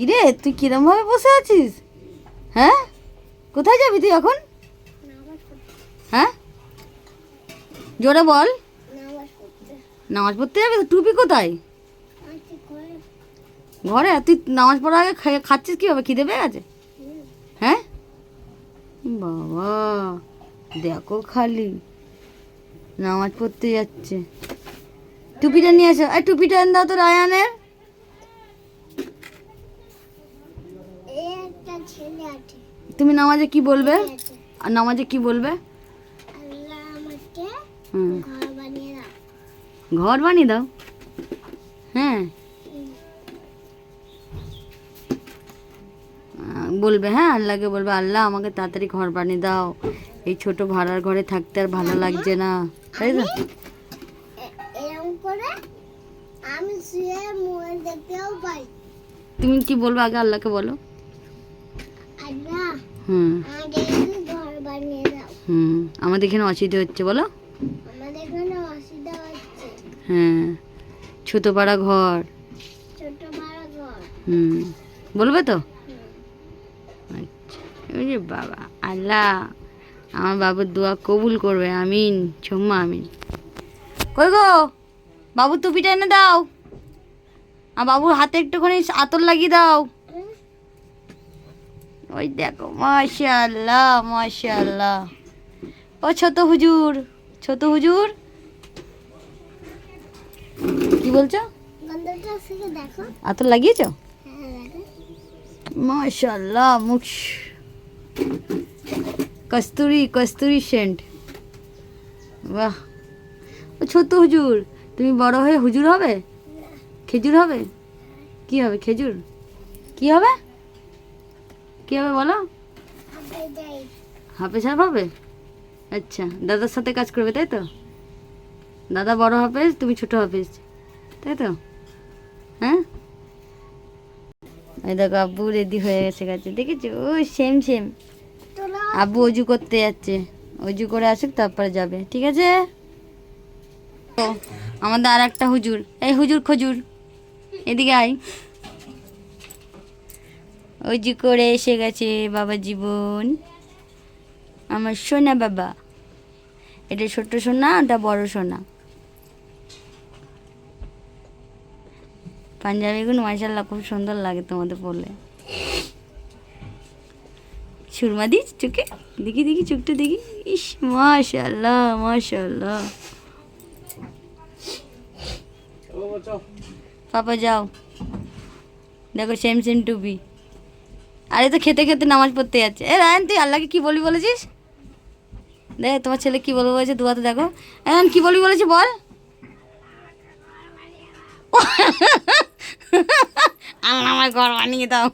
কিরে, তুই কিরমভাবে বসে আছিস? হ্যাঁ? কোথায় যাবি তুই এখন? হ্যাঁ? জোরে বল। নামাজ পড়তে যাবি তো? টুপি কোথায়? ঘরে? তুই নামাজ পড়ার আগে খাচ্ছিস কীভাবে? খিদে পেয়ে গেছে? হ্যাঁ? বাবা, দেখো খালি। নামাজ পড়তে যাচ্ছে। টুপিটা নিয়ে আসো আর টুপিটা দাও তো রায়ানের একটা ছেলে আছে তুমি নামাজে কি বলবে? আর নামাজে কি বলবে? ঘর বানিয়ে দাও। হ্যাঁ। বলবে হ্যাঁ আল্লাহকে বলবে আল্লাহ আমাকে তাড়াতাড়ি ঘর বানিয়ে দাও। এই ছোট ভাড়ার ঘরে থাকতে আর ভালো লাগছে না। তাই তো? তুমি কি বলবে আগে আল্লাহকে বলো? হুম। হুম। আমাদের এখানে অসুবিধা হচ্ছে বলো? হ্যাঁ। ছোট পাড়া ঘর। হুম। বলবে তো? আচ্ছা। যে বাবা আল্লাহ। আমার বাবুর দোয়া কবুল করবে আমিন ছম্মা আমিন। কই গো? বাবু টুপিটা এনে দাও। আর বাবুর হাতে একটুখানি আতর লাগিয়ে দাও। ওই দেখো মাশাআল্লাহ মাশাআল্লাহ। ও ছোট হুজুর ছোট হুজুর। কি বলছো? আতর লাগিয়েছো? হ্যাঁ মুখ। কস্তুরি কস্তুরি সেন্ট। বাহ। ও ছোট হুজুর তুমি বড় হয়ে হুজুর হবে? খেজুর হবে? কি হবে খেজুর? কি হবে? কি হবে বলো? হাফেজ সাহেব হবে? আচ্ছা দাদার সাথে কাজ করবে তাই তো? দাদা বড় হাফেজ তুমি ছোট হাফেজ তাই তো? হ্যাঁ? এই দেখো আব্বু রেডি হয়ে গেছে গেছে দেখেছ? ও সেম সেম আব্বু অজু করতে যাচ্ছে। অজু করে আসুক তারপরে যাবে ঠিক আছে? তো আমাদের আর একটা হুজুর। এই হুজুর খজুর এদিকে আয়। অজু করে এসে গেছে বাবা জীবন। আমার সোনা বাবা। এটা ছোট্ট সোনা ওটা বড় সোনা। পাঞ্জাবিগুলো মার্শাল্লাহ খুব সুন্দর লাগে তোমাদের পরলে সুরমা দিস চোখে দেখি দেখি চোখটা দেখি। ইস মাশাল্লাহ মাশাল্লাহ পাপা যাও। দেখো সেম সেম টুপি আরে তো খেতে খেতে নামাজ পড়তে যাচ্ছে। এ রায়ন, তুই আল্লাহকে কী বলি বলেছিস? দেখ, তোমার ছেলে কী বলব বলেছে দুয়াতে দেখো। এখন কী বলি বলেছে বল। আল্লাহ আমার ঘর বানিয়ে দাও।